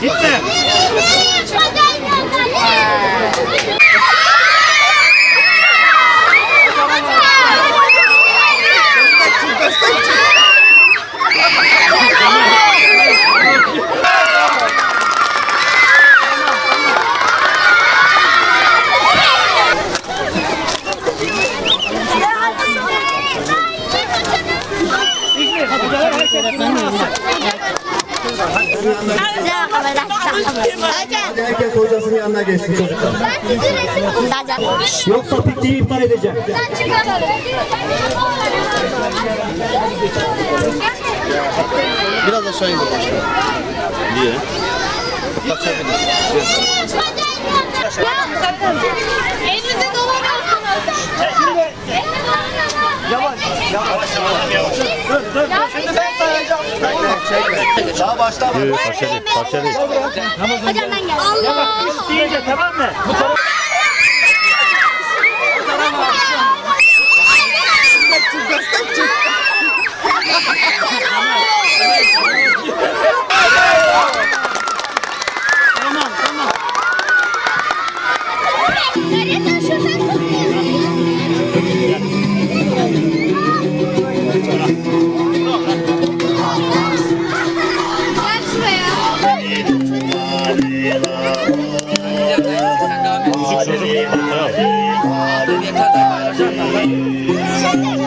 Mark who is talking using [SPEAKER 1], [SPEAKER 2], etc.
[SPEAKER 1] Gitti.
[SPEAKER 2] Hocalar her şey kimin Herkes hocasının yanına geçti çocuklar. Ben sizi resim kullanacağım. Yoksa pikniği iptal edeceğim. Ben çıkarım.
[SPEAKER 1] Biraz aşağı indir başkanım. Niye?
[SPEAKER 2] Elinizi dolanıyorsunuz. Yavaş. Yavaş.
[SPEAKER 1] Çekme. Daha baştan bak. Parça değil, parça değil. Hocam ben geldim. Allah! Yapış deyince tamam mı? Bu tarafa... Tamam, tamam. Nereden şuradan tutmuyorsun? 看一下，这个蛋糕，买一个。好，这边看到没有？上来了。上。